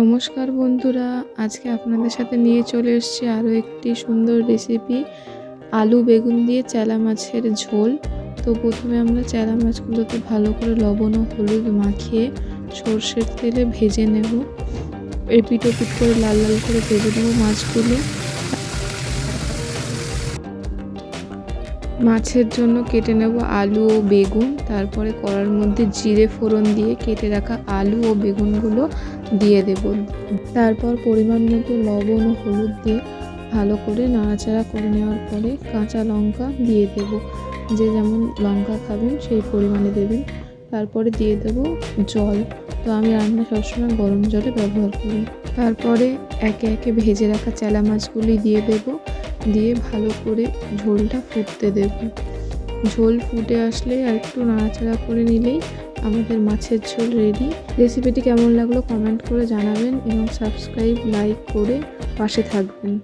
নমস্কার বন্ধুরা, আজকে আপনাদের সাথে নিয়ে চলে এসেছি আরও একটি সুন্দর রেসিপি আলু বেগুন দিয়ে চেলা মাছের ঝোল। তো প্রথমে আমরা চেলা মাছগুলোকে ভালো করে লবণ ও হলুদ মাখিয়ে সর্ষের তেলে ভেজে নেব। এপিট ওপিট করে লাল লাল করে ভেজে নেব মাছগুলো। মাছের জন্য কেটে নেব আলু ও বেগুন, তারপরে কড়ার মধ্যে জিরে ফোড়ন দিয়ে কেটে রাখা আলু ও বেগুনগুলো দিয়ে দেব। তারপর পরিমাণ মতো লবণ ও হলুদ দিয়ে ভালো করে নাড়াচাড়া করে নেওয়ার পরে কাঁচা লঙ্কা দিয়ে দেব। যে যেমন লঙ্কা খাবেন সেই পরিমাণে দেবেন। তারপরে দিয়ে দেব জল। তো আমি রান্না সবসময় গরম জলে ব্যবহার করি। তারপরে একে একে ভেজে রাখা চেলা মাছগুলি দিয়ে দেব। দিয়ে ভালো করে ঝোলটা ফুটতে দেব। ঝোল ফুটে আসলে আর একটু নাড়াচাড়া করে নিলেই আমাদের মাছের ঝোল রেডি রেসিপিটি কেমন লাগল কমেন্ট করে জানাবেন এবং সাবস্ক্রাইব লাইক করে পাশে থাকবেন।